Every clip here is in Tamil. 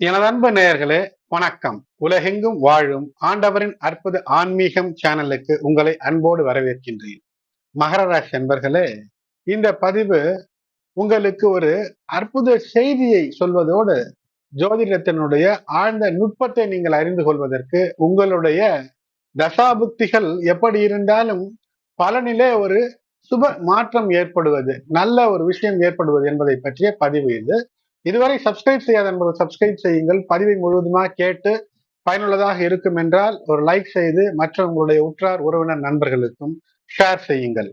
எனது அன்பு நேயர்களே வணக்கம். உலகெங்கும் வாழும் ஆண்டவரின் அற்புத ஆன்மீகம் சேனலுக்கு உங்களை அன்போடு வரவேற்கின்றேன். மகர ராசி அன்பர்களே இந்த பதிவு உங்களுக்கு ஒரு அற்புத செய்தியை சொல்வதோடு ஜோதிடத்தினுடைய ஆழ்ந்த நுட்பத்தை நீங்கள் அறிந்து கொள்வதற்கு உங்களுடைய தசாபுக்திகள் எப்படி இருந்தாலும் பலனிலே ஒரு சுப மாற்றம் ஏற்படுவது நல்ல ஒரு விஷயம் ஏற்படுவது என்பதை பற்றிய பதிவு இது. இதுவரை சப்ஸ்கிரைப் செய்யாத என்பது சப்ஸ்கிரைப் செய்யுங்கள். பதிவை முழுவதுமாக கேட்டு பயனுள்ளதாக இருக்கும் என்றால் ஒரு லைக் செய்து மற்ற உங்களுடைய உற்றார் உறவினர் நண்பர்களுக்கும் ஷேர் செய்யுங்கள்.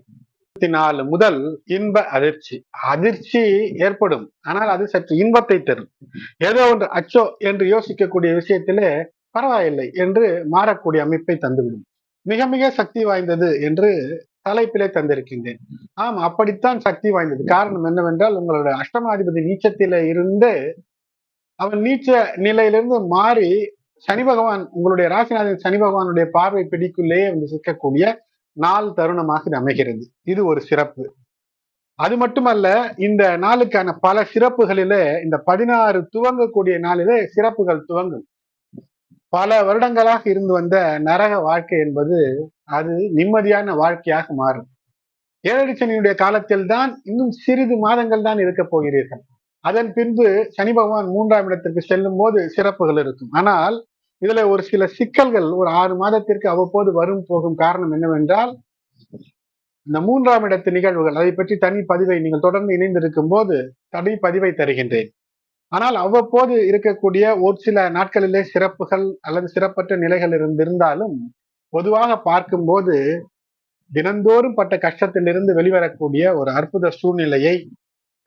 இருபத்தி நாலு முதல் இன்ப அதிர்ச்சி. அதிர்ச்சி ஏற்படும். ஆனால் அது சற்று இன்பத்தை தரும். ஏதோ ஒன்று அச்சோ என்று யோசிக்கக்கூடிய விஷயத்திலே பரவாயில்லை என்று மாறக்கூடிய அமைப்பை தந்துவிடும். மிக மிக சக்தி வாய்ந்தது என்று தலைப்பிலே தந்திருக்கின்றேன். ஆம் அப்படித்தான் சக்தி வாய்ந்தது. காரணம் என்னவென்றால் உங்களுடைய அஷ்டமாதிபதி நீச்சத்தில இருந்து அவன் நீச்ச நிலையிலிருந்து மாறி சனி பகவான் உங்களுடைய ராசிநாதன் சனி பகவானுடைய பார்வை பிடிக்குள்ளேயே வந்து சிக்கக்கூடிய நாள் தருணமாக இது அமைகிறது. இது ஒரு சிறப்பு. அது மட்டுமல்ல இந்த நாளுக்கான பல சிறப்புகளிலே இந்த பதினாறு துவங்கக்கூடிய நாளிலே சிறப்புகள் துவங்கும். பல வருடங்களாக இருந்து வந்த நரக வாழ்க்கை என்பது அது நிம்மதியான வாழ்க்கையாக மாறும். ஏழடி சனியுடைய காலத்தில் தான் இன்னும் சிறிது மாதங்கள் தான் இருக்க போகிறீர்கள். அதன் பின்பு சனி பகவான் மூன்றாம் இடத்திற்கு செல்லும் போது சிறப்புகள் இருக்கும். ஆனால் இதுல ஒரு சில சிக்கல்கள் ஒரு ஆறு மாதத்திற்கு அவ்வப்போது வரும் போகும் காரணம் என்னவென்றால் இந்த மூன்றாம் இடத்து நிகழ்வுகள் அதை பற்றி தனி பதிவை நீங்கள் தொடர்ந்து இணைந்திருக்கும் போது தனி பதிவை தருகின்றேன். ஆனால் அவ்வப்போது இருக்கக்கூடிய ஒரு சில நாட்களிலே சிறப்புகள் அல்லது சிறப்பற்ற நிலைகள் இருந்திருந்தாலும் பொதுவாக பார்க்கும்போது தினந்தோறும் பட்ட கஷ்டத்திலிருந்து வெளிவரக்கூடிய ஒரு அற்புத சூழ்நிலையை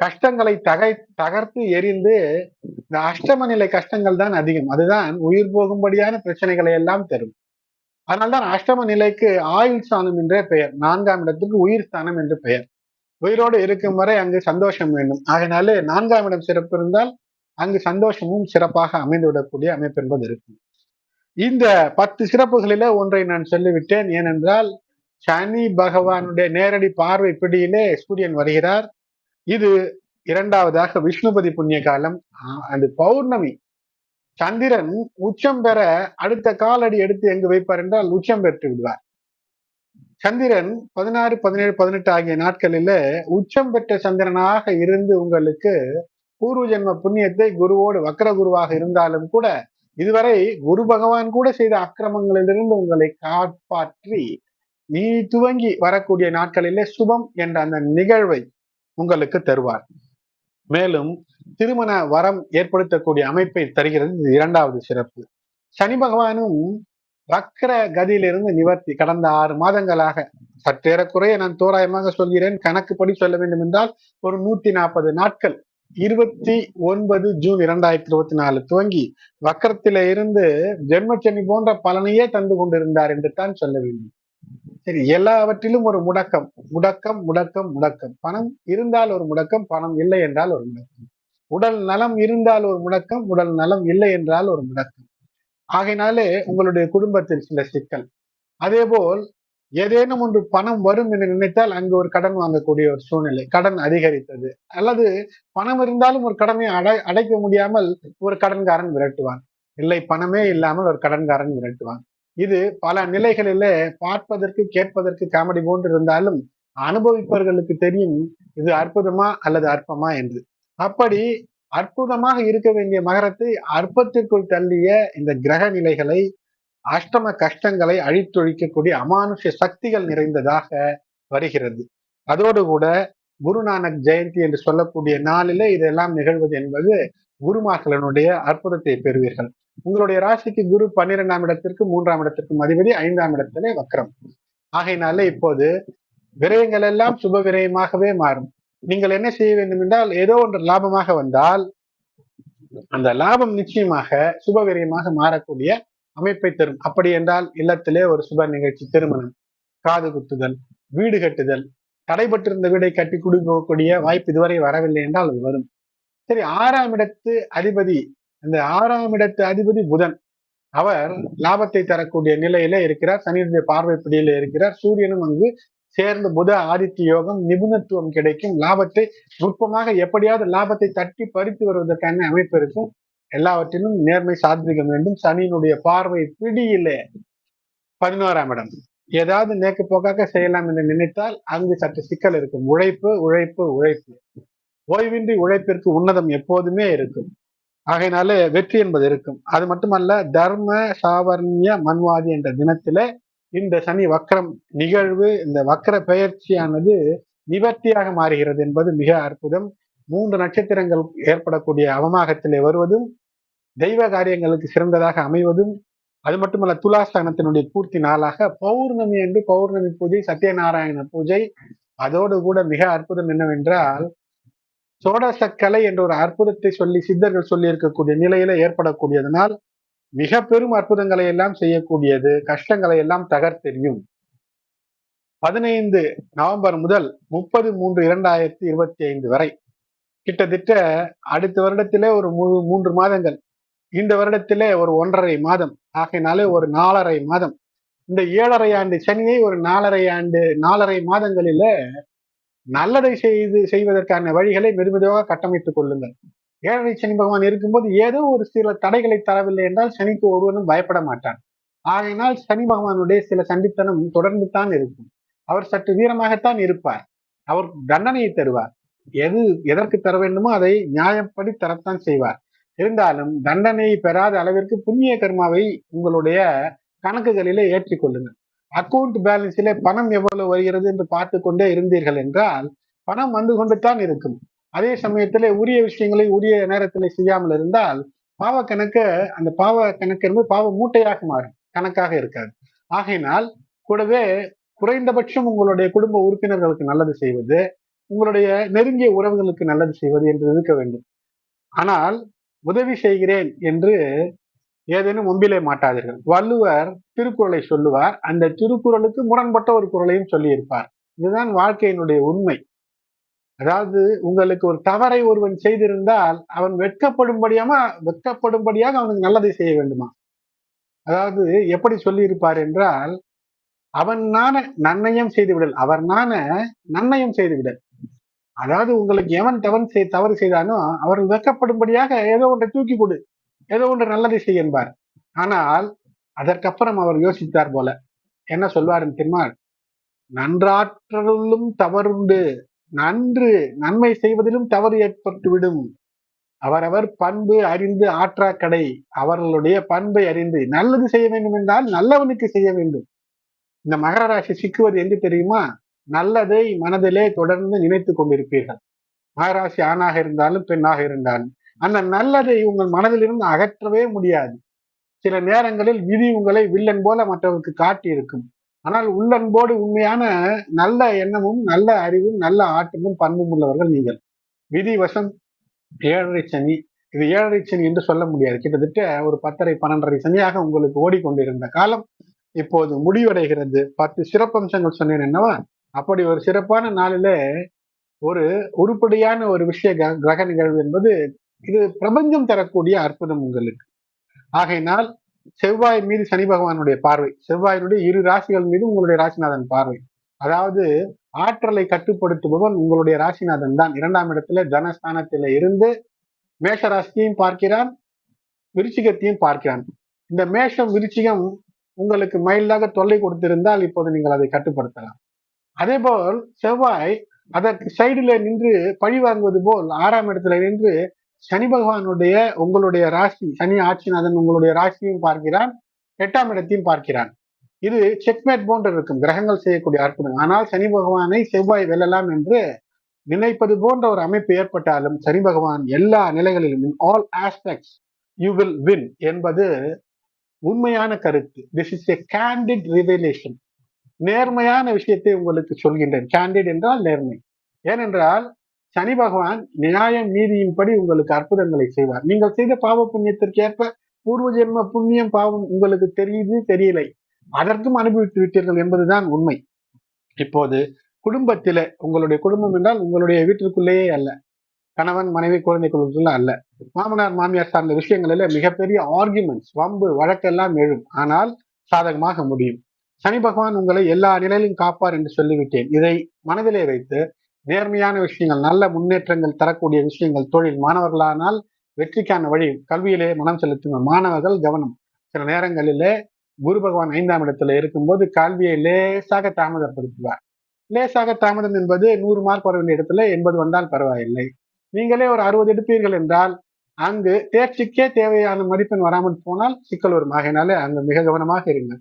கஷ்டங்களை தகை தகர்த்து எரிந்து இந்த அஷ்டம நிலை கஷ்டங்கள் தான் அதிகம். அதுதான் உயிர் போகும்படியான பிரச்சனைகளை எல்லாம் தரும். அதனால்தான் அஷ்டம நிலைக்கு ஆயுள் ஸ்தானம் என்றே பெயர். நான்காம் இடத்துக்கு உயிர் ஸ்தானம் என்று பெயர். உயிரோடு இருக்கும் வரை அங்கு சந்தோஷம் வேண்டும். ஆகினாலே நான்காம் இடம் சிறப்பு இருந்தால் அங்கு சந்தோஷமும் சிறப்பாக அமைந்துவிடக்கூடிய அமைப்பு என்பது இருக்கும். இந்த பத்து சிறப்புகளில ஒன்றை நான் சொல்லிவிட்டேன். ஏனென்றால் சனி பகவானுடைய நேரடி பார்வை பிடியிலே சூரியன் வருகிறார். இது இரண்டாவதாக விஷ்ணுபதி புண்ணிய காலம். அது பௌர்ணமி. சந்திரன் உச்சம் பெற அடுத்த காலடி எடுத்து எங்கு வைப்பார் என்றால் உச்சம் பெற்று விடுவார். சந்திரன் பதினாறு பதினேழு பதினெட்டு ஆகிய நாட்களில உச்சம் பெற்ற சந்திரனாக இருந்து உங்களுக்கு பூர்வ ஜென்ம புண்ணியத்தை குருவோடு வக்கர குருவாக இருந்தாலும் கூட இதுவரை குரு பகவான் கூட செய்த அக்கிரமங்களிலிருந்து உங்களை காப்பாற்றி நீ துவங்கி வரக்கூடிய நாட்களிலே சுபம் என்ற அந்த நிகழ்வை உங்களுக்கு தருவார். மேலும் திருமண வரம் ஏற்படுத்தக்கூடிய அமைப்பை தருகிறது இது இரண்டாவது சிறப்பு. சனி பகவானும் வக்கர கதியிலிருந்து நிவர்த்தி கடந்த ஆறு மாதங்களாக சற்றேறக்குறைய நான் தோராயமாக சொல்கிறேன். கணக்குப்படி சொல்ல வேண்டும் என்றால் ஒரு நூத்தி நாற்பது நாட்கள் இருபத்தி ஒன்பது ஜூன் இரண்டாயிரத்தி இருபத்தி நாலு துவங்கி வக்கரத்தில இருந்து ஜென்மச்சனி போன்ற பலனையே தந்து கொண்டிருந்தார் என்று தான் சொல்ல வேண்டும். சரி எல்லாவற்றிலும் ஒரு முடக்கம் முடக்கம் முடக்கம் முடக்கம். பணம் இருந்தால் ஒரு முடக்கம் பணம் இல்லை என்றால் ஒரு முடக்கம். உடல் நலம் இருந்தால் ஒரு முடக்கம் உடல் நலம் இல்லை என்றால் ஒரு முடக்கம். ஆகையினாலே உங்களுடைய குடும்பத்தில் சில சிக்கல். அதே போல் ஏதேனும் ஒன்று பணம் வரும் என்று நினைத்தால் அங்கு ஒரு கடன் வாங்கக்கூடிய ஒரு சூழ்நிலை கடன் அதிகரித்தது. அல்லது பணம் இருந்தாலும் ஒரு கடனை அடை அடைக்க முடியாமல் ஒரு கடன்காரன் விரட்டுவான். இல்லை பணமே இல்லாமல் ஒரு கடன்காரன் விரட்டுவான். இது பல நிலைகளிலே பார்ப்பதற்கு கேட்பதற்கு காமெடி போன்று இருந்தாலும் அனுபவிப்பவர்களுக்கு தெரியும் இது அற்புதமா அல்லது அற்பமா என்று. அப்படி அற்புதமாக இருக்க வேண்டிய மகரத்தை அற்பத்திற்குள் தள்ளிய இந்த கிரக நிலைகளை அஷ்டம கஷ்டங்களை அழித்தொழிக்கக்கூடிய அமானுஷ சக்திகள் நிறைந்ததாக வருகிறது. அதோடு கூட குருநானக் ஜெயந்தி என்று சொல்லக்கூடிய நாளிலே இதெல்லாம் நிகழ்வது என்பது குருமாக்களினுடைய அற்புதத்தை பெறுவீர்கள். உங்களுடைய ராசிக்கு குரு பன்னிரெண்டாம் இடத்திற்கு மூன்றாம் இடத்திற்கும் அதிபதி ஐந்தாம் இடத்திலே வக்கரம் ஆகையினால இப்போது விரயங்கள் எல்லாம் சுப விரயமாகவே மாறும். நீங்கள் என்ன செய்ய வேண்டும் என்றால் ஏதோ ஒன்று லாபமாக வந்தால் அந்த லாபம் நிச்சயமாக சுப விரயமாக மாறக்கூடிய அமைப்பை தரும். அப்படி என்றால் இல்லத்திலே ஒரு சுப நிகழ்ச்சி திருமணம் காது குத்துதல் வீடு கட்டுதல் தடைபட்டிருந்த வீடை கட்டி கொடுக்கக்கூடிய வாய்ப்பு இதுவரை வரவில்லை என்றால் அது வரும். சரி ஆறாம் இடத்து அதிபதி அந்த ஆறாம் இடத்து அதிபதி புதன் அவர் லாபத்தை தரக்கூடிய நிலையில இருக்கிறார். சனியுடைய பார்வைப்படியில இருக்கிறார். சூரியனும் அங்கு சேர்ந்து புத ஆதித்ய யோகம் நிபுணத்துவம் கிடைக்கும். லாபத்தை நுட்பமாக எப்படியாவது லாபத்தை தட்டி பறித்து வருவதற்கான அமைப்பு இருக்கும். எல்லாவற்றிலும் நேர்மை சாத்விகம் வேண்டும். சனியினுடைய பார்வை பிடியிலே. பதினோராம் இடம். ஏதாவது நேக்கு போக்காக செய்யலாம் என்று நினைத்தால் அங்கு சற்று சிக்கல் இருக்கும். உழைப்பு உழைப்பு உழைப்பு. ஓய்வின்றி உழைப்பிற்கு உன்னதம் எப்போதுமே இருக்கும். ஆகையினாலே வெற்றி என்பது இருக்கும். அது மட்டுமல்ல தர்ம சாவர்ணிய மன்வாதி என்ற தினத்திலே இந்த சனி வக்கரம் நிகழ்வு இந்த வக்கர பெயர்ச்சியானது நிவர்த்தியாக மாறுகிறது என்பது மிக அற்புதம். மூன்று நட்சத்திரங்கள் ஏற்படக்கூடிய அவமாகத்திலே வருவதும் தெய்வ காரியங்களுக்கு சிறந்ததாக அமைவதும் அது மட்டுமல்ல துலாஸ்தானத்தினுடைய பூர்த்தி நாளாக பௌர்ணமி என்று பௌர்ணமி பூஜை சத்யநாராயண பூஜை. அதோடு கூட மிக அற்புதம் என்னவென்றால் சோடசக்கலை என்ற ஒரு அற்புதத்தை சொல்லி சித்தர்கள் சொல்லி இருக்கக்கூடிய நிலையில ஏற்படக்கூடியதனால் மிக பெரும் அற்புதங்களை எல்லாம் செய்யக்கூடியது கஷ்டங்களை எல்லாம் தகர்த்தெறியும். பதினைந்து நவம்பர் முதல் முப்பது மூன்று இரண்டாயிரத்தி இருபத்தி ஐந்து வரை கிட்டத்தட்ட அடுத்த வருடத்திலே ஒரு மூன்று மாதங்கள் இந்த வருடத்திலே ஒரு ஒன்றரை மாதம். ஆகையினாலே ஒரு நாலரை மாதம். இந்த ஏழரை ஆண்டு சனியை ஒரு நாலரை ஆண்டு நாலரை மாதங்களில நல்லதை செய்து செய்வதற்கான வழிகளை மெதுமெதுவாக கட்டமைத்துக் கொள்ளுங்கள். ஏழரை சனி பகவான் இருக்கும்போது ஏதோ ஒரு சில தடைகளை தரவில்லை என்றால் சனிக்கு ஒருவனும் பயப்பட மாட்டான். ஆகையினால் சனி பகவானுடைய சில சண்டித்தனம் தொடர்ந்து தான் இருக்கும். அவர் சற்று வீரமாகத்தான் இருப்பார். அவர் தண்டனையை தருவார். எது எதற்கு தர வேண்டுமோ அதை நியாயப்படி தரத்தான் செய்வார். இருந்தாலும் தண்டனை பெறாத அளவிற்கு புண்ணிய கர்மாவை உங்களுடைய கணக்குகளிலே ஏற்றிக்கொள்ளுங்கள் அக்கௌண்ட் பேலன்ஸிலே பணம் எவ்வளவு வருகிறது என்று பார்த்து கொண்டே இருந்தீர்கள் என்றால் பணம் வந்து கொண்டு தான் இருக்கும். அதே சமயத்தில் உரிய விஷயங்களை உரிய நேரத்தில் செய்யாமல் இருந்தால் பாவ கணக்கு அந்த பாவ கணக்கு என்பது பாவ மூட்டையாக மாறும் கணக்காக இருக்காது. ஆகையினால் கூடவே குறைந்தபட்சம் உங்களுடைய குடும்ப உறுப்பினர்களுக்கு நல்லது செய்வது உங்களுடைய நெருங்கிய உறவுகளுக்கு நல்லது செய்வது என்று இருக்க வேண்டும். ஆனால் உதவி செய்கிறேன் என்று ஏதேனும் முன்பிலே மாட்டாதீர்கள். வள்ளுவர் திருக்குறளை சொல்லுவார். அந்த திருக்குறளுக்கு முரண்பட்ட ஒரு குரலையும் சொல்லியிருப்பார். இதுதான் வாழ்க்கையினுடைய உண்மை. அதாவது உங்களுக்கு ஒரு தவறை ஒருவன் செய்திருந்தால் அவன் வெட்கப்படும்படியாமா வெட்கப்படும்படியாக அவனுக்கு நல்லதை செய்ய வேண்டுமா? அதாவது எப்படி சொல்லியிருப்பார் என்றால் அவன் நான நன்னயம் செய்துவிடல். அவர் நான நன்னயம் செய்துவிடல். அதாவது உங்களுக்கு எவன் தவன் செய் தவறு செய்தானோ அவர்கள் வெக்கப்படும்படியாக ஏதோ ஒன்றை தூக்கி கொடு. ஏதோ ஒன்று நல்லதை செய்ய என்பார். ஆனால் அதற்கப்புறம் அவர் யோசித்தார் போல. என்ன சொல்வாருன்னு தெரியுமா? நன்றாற்றலும் தவறுண்டு நன்று நன்மை செய்வதிலும் தவறு ஏற்பட்டுவிடும். அவரவர் பண்பு அறிந்து ஆற்றாக்கடை அவர்களுடைய பண்பை அறிந்து நல்லது செய்ய வேண்டும் என்றால் நல்லவனுக்கு செய்ய வேண்டும். இந்த மகர ராசி சிக்குவது எங்கு தெரியுமா? நல்லதை மனதிலே தொடர்ந்து நினைத்து கொண்டிருப்பீர்கள். மகராசி ஆணாக இருந்தாலும் பெண்ணாக இருந்தாலும். அந்த நல்லதை உங்கள் மனதிலிருந்து அகற்றவே முடியாது. சில நேரங்களில் விதி உங்களை வில்லன் போல மற்றவருக்கு காட்டி இருக்கும் ஆனால் உள்ளன்போடு உண்மையான நல்ல எண்ணமும் நல்ல அறிவும் நல்ல ஆற்றலும் பண்பும் உள்ளவர்கள் நீங்கள். விதி வசம் ஏழரை சனி. இது ஏழரை சனி என்று சொல்ல முடியாது. கிட்டத்தட்ட ஒரு பத்தரை பன்னெண்டரை சனியாக உங்களுக்கு ஓடிக்கொண்டிருந்த காலம் இப்போது முடிவடைகிறது. பத்து சிறப்பம்சங்கள் சொன்னேன் என்னவா? அப்படி ஒரு சிறப்பான நாளில் ஒரு உருப்படியான ஒரு விஷய கிரக நிகழ்வு என்பது இது பிரபஞ்சம் தரக்கூடிய அற்புதம் உங்களுக்கு. ஆகையினால் செவ்வாய் மீது சனி பகவானுடைய பார்வை செவ்வாயினுடைய இரு ராசிகள் மீது உங்களுடைய ராசிநாதன் பார்வை. அதாவது ஆற்றலை கட்டுப்படுத்துபவன் உங்களுடைய ராசிநாதன் தான். இரண்டாம் இடத்துல தனஸ்தானத்தில இருந்து மேஷ ராசியையும் பார்க்கிறான் விருச்சிகத்தையும் பார்க்கிறான். இந்த மேஷம் விருச்சிகம் உங்களுக்கு மயிலாக தொல்லை கொடுத்திருந்தால் இப்போது நீங்கள் அதை கட்டுப்படுத்தலாம். அதே போல் செவ்வாய் அதற்கு சைடுல நின்று பழி வாங்குவது போல் ஆறாம் இடத்துல நின்று சனி பகவானுடைய உங்களுடைய ராசி சனி ஆட்சிநாதன் உங்களுடைய ராசியும் பார்க்கிறான் எட்டாம் இடத்தையும் பார்க்கிறான். இது செக்மேட் போன்று இருக்கும். கிரகங்கள் செய்யக்கூடிய அற்புதம். ஆனால் சனி பகவானை செவ்வாய் வெல்லலாம் என்று நினைப்பது போன்ற ஒரு அமைப்பு ஏற்பட்டாலும் சனி பகவான் எல்லா நிலைகளிலும் in all aspects you will win என்பது உண்மையான கருத்து. This is a candid revelation நேர்மையான விஷயத்தை உங்களுக்கு சொல்கின்றேன். கேண்டிட் என்றால் நேர்மை. ஏனென்றால் சனி பகவான் நியாயம் நீதியின்படி உங்களுக்கு அற்புதங்களை செய்வார். நீங்கள் செய்த பாவ புண்ணியத்திற்கு ஏற்ப பூர்வ ஜென்ம புண்ணியம் பாவம் உங்களுக்கு தெரியுது தெரியலை. அதற்கும் அனுபவித்து விட்டீர்கள் என்பதுதான் உண்மை. இப்போது குடும்பத்தில உங்களுடைய குடும்பம் என்றால் உங்களுடைய வீட்டிற்குள்ளேயே அல்ல. கணவன் மனைவி குழந்தை குழந்தைகளுக்குள்ள அல்ல. மாமனார் மாமியார் சார்ந்த விஷயங்களில் மிகப்பெரிய ஆர்குமெண்ட்ஸ் வம்பு வழக்கெல்லாம் எழும். ஆனால் சாதகமாக முடியும். சனி பகவான் உங்களை எல்லா நிலையிலும் காப்பார் என்று சொல்லிவிட்டேன். இதை மனதிலே வைத்து நேர்மையான விஷயங்கள் நல்ல முன்னேற்றங்கள் தரக்கூடிய விஷயங்கள் தொழில் மாணவர்களானால் வெற்றிக்கான வழி கல்வியிலே மனம் செலுத்துங்கள் மாணவர்கள் கவனம். சில நேரங்களிலே குரு பகவான் ஐந்தாம் இடத்துல இருக்கும்போது கல்வியை லேசாக தாமதப்படுத்துவார். லேசாக தாமதம் என்பது நூறு மார்க் வர வேண்டிய இடத்துல எண்பது வந்தால் பரவாயில்லை. நீங்களே ஒரு அறுபது எடுப்பீர்கள் என்றால் அங்கு தேர்ச்சிக்கே தேவையான மதிப்பெண் வராமல் போனால் சிக்கல் வரும். ஆகையினால அங்கு மிக கவனமாக இருங்கள்.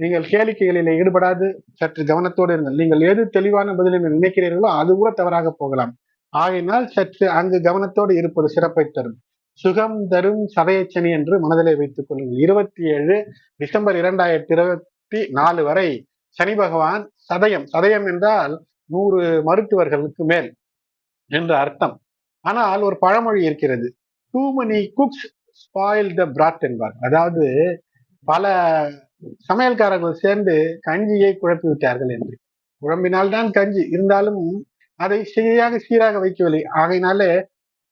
நீங்கள் கேளிக்கைகளில் ஈடுபடாது சற்று கவனத்தோடு இருங்கள். நீங்கள் எது தெளிவான பதிலை நினைக்கிறீர்களோ அது கூட தவறாக போகலாம். ஆகையினால் சற்று அங்கு கவனத்தோடு இருப்பது சிறப்பை தரும். சுகம் தரும் சதயச்சனி என்று மனதிலே வைத்துக் கொள்ளுங்கள். இருபத்தி ஏழு டிசம்பர் இரண்டாயிரத்தி இருபத்தி நாலு வரை சனி பகவான் சதயம். சதயம் என்றால் நூறு மருத்துவர்களுக்கு மேல் என்று அர்த்தம். ஆனால் ஒரு பழமொழி இருக்கிறது. Too many cooks spoil the broth என்பார். அதாவது பல சமையல்காரர்கள் சேர்ந்து கஞ்சியை குழப்பி விட்டார்கள் என்று. குழம்பினால்தான் கஞ்சி. இருந்தாலும் அதை சரியாக சீராக வைக்கவில்லை. ஆகையினாலே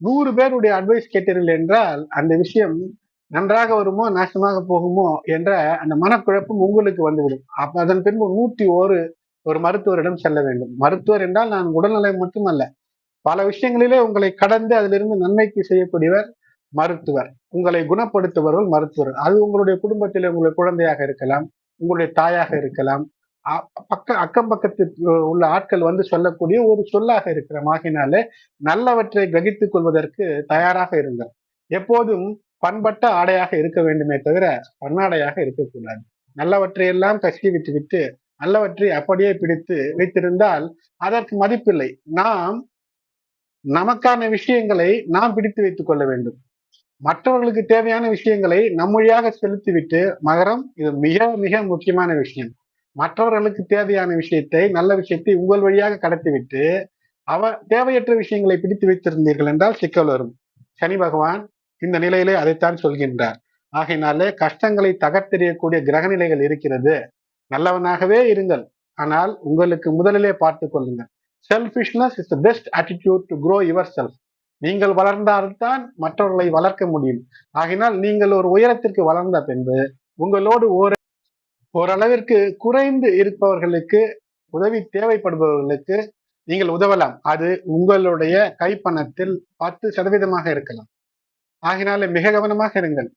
நூறு பேருடைய அட்வைஸ் கேட்டீர்கள் என்றால் அந்த விஷயம் நன்றாக வருமோ நாசமாக போகுமோ என்ற அந்த மனக்குழப்பம் உங்களுக்கு வந்துவிடும். அப்ப அதன் பின்பு நூற்றி ஒரு ஒரு மருத்துவரிடம் செல்ல வேண்டும். மருத்துவர் என்றால் நான் உடல்நிலை மட்டுமல்ல பல விஷயங்களிலே உங்களை கடந்து அதிலிருந்து நன்மைக்கு செய்யக்கூடியவர் மருத்துவர். உங்களை குணப்படுத்துபவர்கள் மருத்துவர். அது உங்களுடைய குடும்பத்திலே உங்களுடைய குழந்தையாக இருக்கலாம் உங்களுடைய தாயாக இருக்கலாம். பக்க அக்கம் பக்கத்து உள்ள ஆட்கள் வந்து சொல்லக்கூடிய ஒரு சொல்லாக இருக்கிற ஆகினாலே நல்லவற்றை கிரகித்துக் கொள்வதற்கு தயாராக இருங்கள். எப்போதும் பண்பட்ட ஆடையாக இருக்க வேண்டுமே தவிர பன்னாடையாக இருக்கக்கூடாது. நல்லவற்றை எல்லாம் கசி விட்டு விட்டு நல்லவற்றை அப்படியே பிடித்து வைத்திருந்தால் அதற்கு மதிப்பில்லை. நாம் நமக்கான விஷயங்களை நாம் பிடித்து வைத்துக் கொள்ள வேண்டும். மற்றவர்களுக்கு தேவையான விஷயங்களை நம்மொழியாக செலுத்திவிட்டு மகரம் இது மிக மிக முக்கியமான விஷயம். மற்றவர்களுக்கு தேவையான விஷயத்தை நல்ல விஷயத்தை உங்கள் வழியாக கடத்திவிட்டு அவ தேவையற்ற விஷயங்களை பிடித்து வைத்திருந்தீர்கள் என்றால் சிக்கல் வரும். சனி பகவான் இந்த நிலையிலே அதைத்தான் சொல்கின்றார். ஆகையினாலே கஷ்டங்களை தகர்த்தெறியக்கூடிய கிரக நிலைகள் இருக்கிறது. நல்லவனாகவே இருங்கள். ஆனால் உங்களுக்கு முதலிலே பார்த்து கொள்ளுங்கள். Selfishness is the best attitude to grow yourself நீங்கள் வளர்ந்தால்தான் மற்றவர்களை வளர்க்க முடியும். ஆகினால் நீங்கள் ஒரு உயரத்திற்கு வளர்ந்த பின்பு உங்களோடு ஒரு ஓரளவிற்கு குறைந்து இருப்பவர்களுக்கு உதவி தேவைப்படுபவர்களுக்கு நீங்கள் உதவலாம். அது உங்களுடைய கைப்பணத்தில் பத்து சதவீதமாக இருக்கலாம். ஆகினாலே மிக கவனமாக இருங்கள்.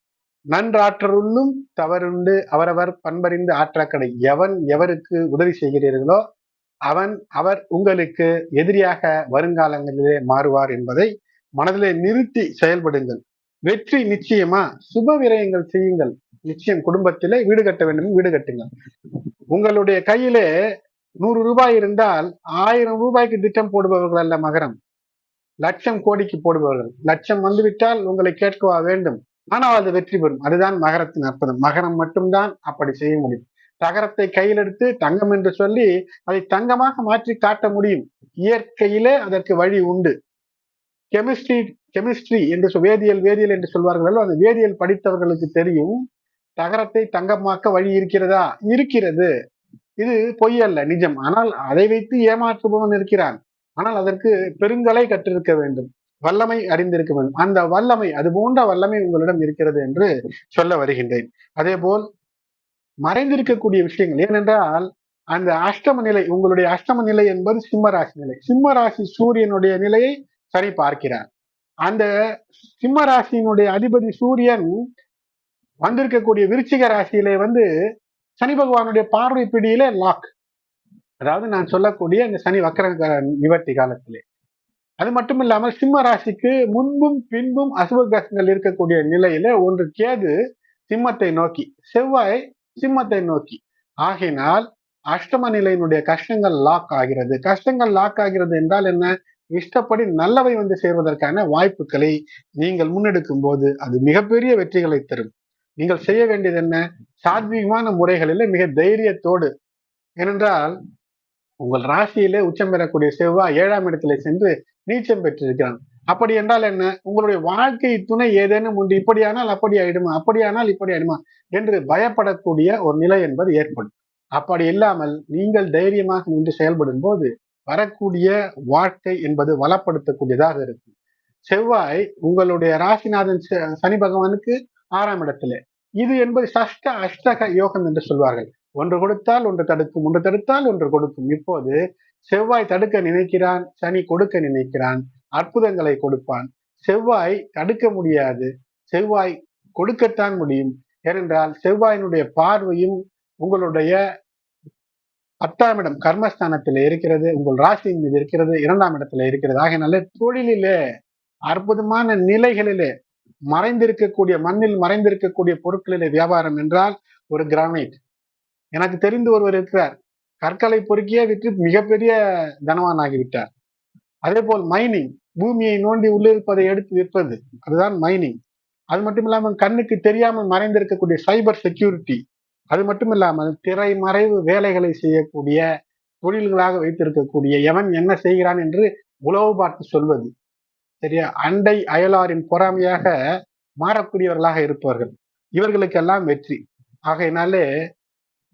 நன்றாற்றருள்ளும் தவறுண்டு அவரவர் பண்பறிந்து ஆற்றாக்கடை எவன் எவருக்கு உதவி செய்கிறீர்களோ அவன் அவர் உங்களுக்கு எதிரியாக வருங்காலங்களிலே மாறுவார் என்பதை மனதிலே நிறுத்தி செயல்படுங்கள். வெற்றி நிச்சயமா? சுப விரயங்கள் செய்யுங்கள். நிச்சயம் குடும்பத்திலே வீடு கட்ட வேண்டும் வீடு கட்டுங்கள். உங்களுடைய கையிலே நூறு ரூபாய் இருந்தால் ஆயிரம் ரூபாய்க்கு திட்டம் போடுபவர்கள் அல்ல மகரம். லட்சம் கோடிக்கு போடுபவர்கள். லட்சம் வந்துவிட்டால் உங்களை கேட்கவா வேண்டும். ஆனால் அது வெற்றி பெறும். அதுதான் மகரத்தின் அற்புதம். மகரம் மட்டும்தான் அப்படி செய்ய முடியும். தகரத்தை கையில் எடுத்து தங்கம் என்று சொல்லி அதை தங்கமாக மாற்றி காட்ட முடியும். இயற்கையிலே அதற்கு வழி உண்டு. கெமிஸ்ட்ரி கெமிஸ்ட்ரி என்று வேதியியல் வேதியியல் என்று சொல்வார்கள் அந்த வேதியியல் படித்தவர்களுக்கு தெரியும். தகரத்தை தங்கமாக்க வழி இருக்கிறதா? இருக்கிறது. இது பொய் அல்ல நிஜம். ஆனால் அதை வைத்து ஏமாற்றுபவன் இருக்கிறான். ஆனால் அதற்கு பெருங்கலை கற்றிருக்க வேண்டும். வல்லமை அறிந்திருக்க வேண்டும். அந்த வல்லமை அது போன்ற வல்லமை உங்களிடம் இருக்கிறது என்று சொல்ல வருகின்றேன். அதே போல் மறைந்திருக்கக்கூடிய விஷயங்கள். ஏனென்றால் அந்த அஷ்டம நிலை உங்களுடைய அஷ்டம நிலை என்பது சிம்ம ராசி நிலை. சிம்ம ராசி சூரியனுடைய நிலையை சரி பார்க்கிறார். அந்த சிம்ம ராசியினுடைய அதிபதி சூரியன் வந்திருக்கக்கூடிய விருச்சிக ராசியிலே வந்து சனி பகவானுடைய பார்வை பிடியில லாக் அதாவது நான் சொல்லக்கூடிய இந்த சனி வக்கர நிவர்த்தி காலத்திலே. அது மட்டும் இல்லாமல் சிம்ம ராசிக்கு முன்பும் பின்பும் அசுப கிரகங்கள் இருக்கக்கூடிய நிலையில ஒன்று கேது சிம்மத்தை நோக்கி செவ்வாய் சிம்மத்தை நோக்கி. ஆகினால் அஷ்டம நிலையினுடைய கஷ்டங்கள் லாக் ஆகிறது. கஷ்டங்கள் லாக் ஆகிறது என்றால் என்ன? இஷ்டப்படி நல்லவை வந்து சேர்வதற்கான வாய்ப்புகளை நீங்கள் முன்னெடுக்கும் போது அது மிகப்பெரிய வெற்றிகளை தரும். நீங்கள் செய்ய வேண்டியது என்ன? சாத்வீகமான முறைகளில மிக தைரியத்தோடு. ஏனென்றால் உங்கள் ராசியிலே உச்சம் பெறக்கூடிய செவ்வாய் ஏழாம் இடத்திலே சென்று நீச்சம் பெற்றிருக்கிறான். அப்படி என்றால் என்ன? உங்களுடைய வாழ்க்கை துணை ஏதேனும் உண்டு இப்படியானால் அப்படி ஆயிடுமா? அப்படியானால் இப்படி ஆயிடுமா? என்று பயப்படக்கூடிய ஒரு நிலை என்பது ஏற்படும். அப்படி இல்லாமல் நீங்கள் தைரியமாக நின்று செயல்படும் போது வரக்கூடிய வாழ்க்கை என்பது வளப்படுத்தக்கூடியதாக இருக்கும் செவ்வாய் உங்களுடைய ராசிநாதன் சனி பகவானுக்கு ஆறாம் இடத்துல. இது என்பது சஷ்ட அஷ்டக யோகம் என்று சொல்வார்கள். ஒன்று கொடுத்தால் ஒன்று தடுக்கும் ஒன்று தடுத்தால் ஒன்று கொடுக்கும். இப்போது செவ்வாய் தடுக்க நினைக்கிறான் சனி கொடுக்க நினைக்கிறான் அற்புதங்களை கொடுப்பான். செவ்வாய் தடுக்க முடியாது. செவ்வாய் கொடுக்கத்தான் முடியும். ஏனென்றால் செவ்வாயினுடைய பார்வையும் உங்களுடைய பத்தாம் இடம் கர்மஸ்தானத்தில் இருக்கிறது உங்கள் ராசியின் மீது இருக்கிறது இரண்டாம் இடத்துல இருக்கிறது. ஆகையினால தொழிலிலே அற்புதமான நிலைகளிலே மறைந்திருக்கக்கூடிய மண்ணில் மறைந்திருக்கக்கூடிய பொருட்களிலே வியாபாரம் என்றால் ஒரு கிரானைட் எனக்கு தெரிந்து ஒருவர் இருக்கிறார். கற்களை பொறுக்கியே விற்று மிகப்பெரிய தனவான் ஆகிவிட்டார் அதே போல் மைனிங் பூமியை நோண்டி உள்ளிருப்பதை எடுத்து விற்பது அதுதான் மைனிங் அது மட்டும் இல்லாமல் கண்ணுக்கு தெரியாமல் மறைந்திருக்கக்கூடிய சைபர் செக்யூரிட்டி அது மட்டும் இல்லாமல் திரைமறைவு வேலைகளை செய்யக்கூடிய தொழில்களாக வைத்திருக்கக்கூடிய எவன் என்ன செய்கிறான் என்று உளவு பார்த்து சொல்வது. சரியா? அண்டை அயலாரின் பொறாமையாக மாறக்கூடியவர்களாக இருப்பவர்கள். இவர்களுக்கெல்லாம் வெற்றி. ஆகையினாலே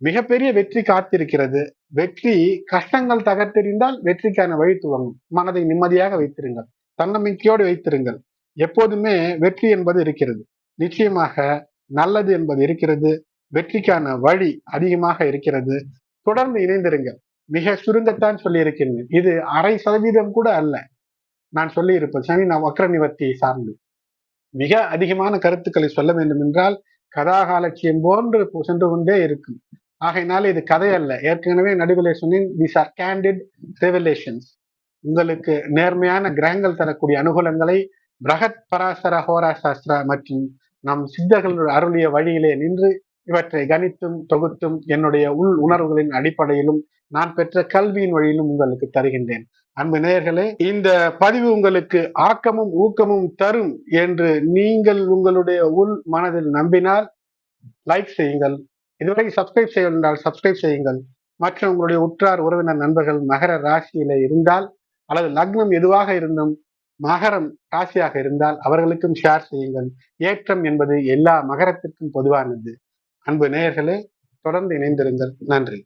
மிகப்பெரிய வெற்றி காத்திருக்கிறது. வெற்றி கஷ்டங்கள் தகர்த்தெறிந்தால் வெற்றிக்கான வழி துவங்கும். மனதை நிம்மதியாக வைத்திருங்கள். தன்னம்பிக்கையோடு வைத்திருங்கள். எப்போதுமே வெற்றி என்பது இருக்கிறது. நிச்சயமாக நல்லது என்பது இருக்கிறது. வெற்றிக்கான வழி அதிகமாக இருக்கிறது. தொடர்ந்து இணைந்திருங்கள். மிக சுருங்கத்தான் சொல்லியிருக்கிறேன். இது அரை சதவீதம் கூட அல்ல. நான் சொல்லியிருப்பேன் சனி நான் வக்ர நிவர்த்தியை சார்ந்து. மிக அதிகமான கருத்துக்களை சொல்ல வேண்டும் என்றால் கதாகாலட்சியம் போன்று சென்று கொண்டே இருக்கும். ஆகையினால இது கதை அல்ல. ஏற்கனவே நடுவிலே சொன்னேன் தீஸ் ஆர் கேண்டிட் ரெவலேஷன்ஸ் உங்களுக்கு நேர்மையான கிரகங்கள் தரக்கூடிய அனுகூலங்களை பிரகத் பராசர ஹோரா சாஸ்திரா மற்றும் நம் சித்தர்கள் அருளிய வழியிலே நின்று இவற்றை கணித்தும் தொகுத்தும் என்னுடைய உள் உணர்வுகளின் அடிப்படையிலும் நான் பெற்ற கல்வியின் வழியிலும் உங்களுக்கு தருகின்றேன். அன்பு நேயர்களே இந்த பதிவு உங்களுக்கு ஆக்கமும் ஊக்கமும் தரும் என்று நீங்கள் உங்களுடைய உள் மனதில் நம்பினால் லைக் செய்யுங்கள். இதுவரை சப்ஸ்கிரைப் செய்ய என்றால் சப்ஸ்கிரைப் செய்யுங்கள். மற்றும் உங்களுடைய உற்றார் உறவினர் நண்பர்கள் மகர ராசியில இருந்தால் அல்லது லக்னம் எதுவாக இருந்தும் மகரம் ராசியாக இருந்தால் அவர்களுக்கும் ஷேர் செய்யுங்கள். ஏற்றம் என்பது எல்லா மகரத்திற்கும் பொதுவானது. அன்பு நேயர்களே தொடர்ந்து இணைந்திருங்கள். நன்றி.